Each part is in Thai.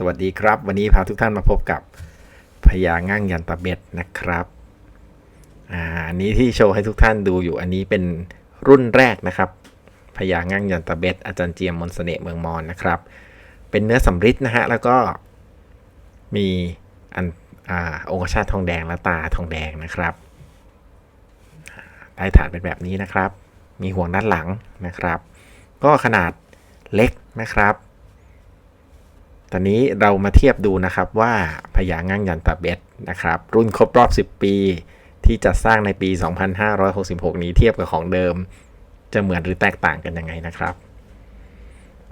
สวัสดีครับ วันนี้พาทุกท่านมาพบกับพญาง่างยันตะเบ็ดนะครับอ่าอันนี้ที่โชว์ให้ทุกท่านดูอยู่อันนี้เป็นรุ่นแรกนะครับพญาง่างยันตะเบ็ดอาจารย์เจียมมนต์เสน่ห์เมืองมอนนะครับ เป็นเนื้อสำริดนะฮะแล้วก็มีอันอ่าองคชาตทองแดงและตาทองแดงนะครับใต้ฐานเป็นแบบนี้นะครับ มีห่วงด้านหลังนะครับ ก็ขนาดเล็กนะครับ ตอนนี้เรามาเทียบดูนะครับว่าพญาง่งยันตะเบ็ดนะครับ รุ่นครบรอบ 10 ปี ที่จะสร้างในปี 2566 นี้เทียบกับของเดิม จะเหมือนหรือแตกต่างกันยังไงนะครับ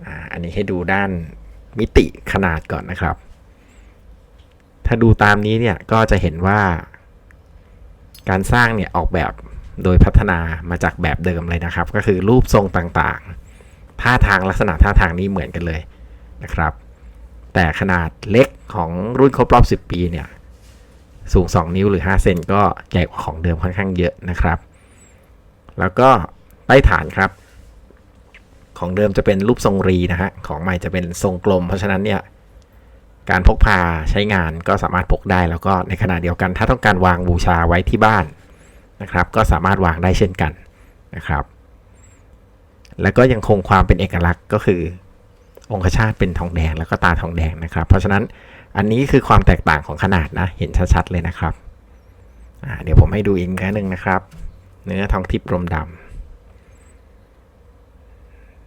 ออันนี้ให้ดูด้านมิติขนาดก่อนนะครับ ถ้าดูตามนี้เนี่ยก็จะเห็นว่า การสร้างเนี่ยออกแบบโดยพัฒนามาจากแบบเดิมเลยนะครับ ก็คือรูปทรงต่างๆ ท่าทางลักษณะท่าทางนี้เหมือนกันเลยนะครับ แต่ขนาดเล็กของรุ่นครบรอบ 10 ปีเนี่ย สูง 2 นิ้วหรือ 5 เซนก็ใหญ่กว่าของเดิมค่อนข้างเยอะนะครับ แล้วก็ใต้ฐานครับ ของเดิมจะเป็นรูปทรงรีนะฮะ ของใหม่จะเป็นทรงกลม เพราะฉะนั้นเนี่ย การพกพาใช้งานก็สามารถพกได้ แล้วก็ในขณะเดียวกัน ถ้าต้องการวางบูชาไว้ที่บ้านนะครับ ก็สามารถวางได้เช่นกันนะครับ แล้วก็ยังคงความเป็นเอกลักษณ์ก็คือ องคชาตเป็นทองแดงแล้วก็ตาทองแดงนะครับ เพราะฉะนั้นอันนี้คือความแตกต่างของขนาดนะเห็นชัดๆเลยนะครับเดี๋ยวผมให้ดูอีกครั้งหนึ่งนะครับ เนื้อทองทิพย์รมด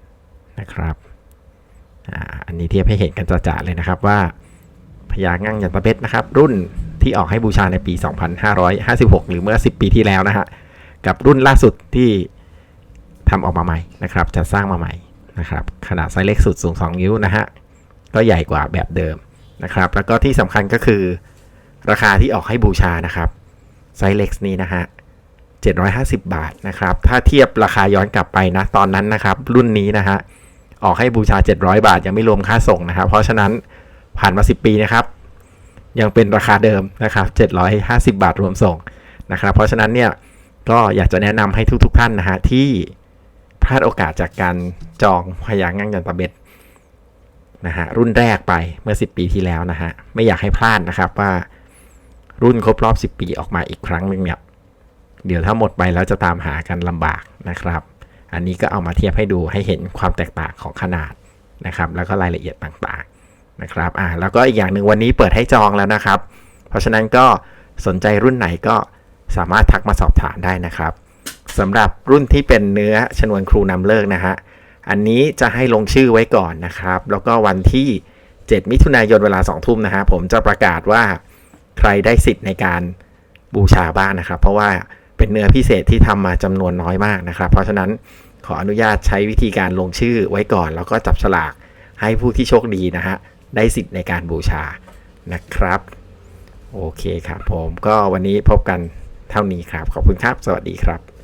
ำนะครับอันนี้เทียบให้เห็นกันจะๆเลยนะครับว่าพญางั่งยันตะเบ็ดนะครับ รุ่นที่ออกให้บูชาในปี 2556 หรือเมื่อ 10 ปีที่แล้วนะฮะกับรุ่นล่าสุดที่ทำออกมาใหม่นะครับจะสร้างมาใหม่ นะครับขนาดไซส์เล็กสุดสูง 2 นิ้วนะฮะก็ใหญ่กว่าแบบเดิมนะครับแล้วก็ที่สำคัญก็คือ ราคาที่ออกให้บูชานะครับไซส์เล็กนี้นะฮะ750 บาทนะครับถ้าเทียบราคาย้อนกลับไปนะตอนนั้นนะครับรุ่นนี้นะฮะออกให้บูชา 700 บาทยังไม่รวมค่าส่งนะครับเพราะฉะนั้นผ่านมา 10 ปีนะครับยังเป็นราคาเดิมนะครับ 750 บาทรวมส่งนะครับ เพราะฉะนั้นเนี่ยก็อยากจะแนะนำให้ทุกๆทท่านนะฮะที่ พลาดโอกาสจากการจองพยางั่งยันตะเบ็ดนะฮะรุ่นแรกไปเมื่อ 10 ปีที่แล้วนะฮะไม่อยากให้พลาดนะครับว่ารุ่นครบรอบ 10 ปีออกมาอีกครั้งหนึ่งเนี่ยเดี๋ยวถ้าหมดไปแล้วจะตามหากันลำบากนะครับ อันนี้ก็เอามาเทียบให้ดูให้เห็นความแตกต่างของขนาดนะครับ แล้วก็รายละเอียดต่างๆนะครับอ่าแล้วก็อีกอย่างหนึ่งวันนี้เปิดให้จองแล้วนะครับ เพราะฉะนั้นก็สนใจรุ่นไหนก็สามารถทักมาสอบถามได้นะครับ สำหรับรุ่นที่เป็นเนื้อชนวนครูนำเลิกนะฮะ อันนี้จะให้ลงชื่อไว้ก่อนนะครับ แล้วก็วันที่ 7 มิถุนายนเวลา 2 ทุ่มนะฮะ ผมจะประกาศว่าใครได้สิทธิ์ในการบูชาบ้างนะครับ เพราะว่าเป็นเนื้อพิเศษที่ทำมาจำนวนน้อยมากนะครับ เพราะฉะนั้นขออนุญาตใช้วิธีการลงชื่อไว้ก่อน แล้วก็จับฉลากให้ผู้ที่โชคดีนะฮะได้สิทธิ์ในการบูชานะครับ โอเคครับผมก็วันนี้พบกันเท่านี้ครับ ขอบคุณครับ สวัสดีครับ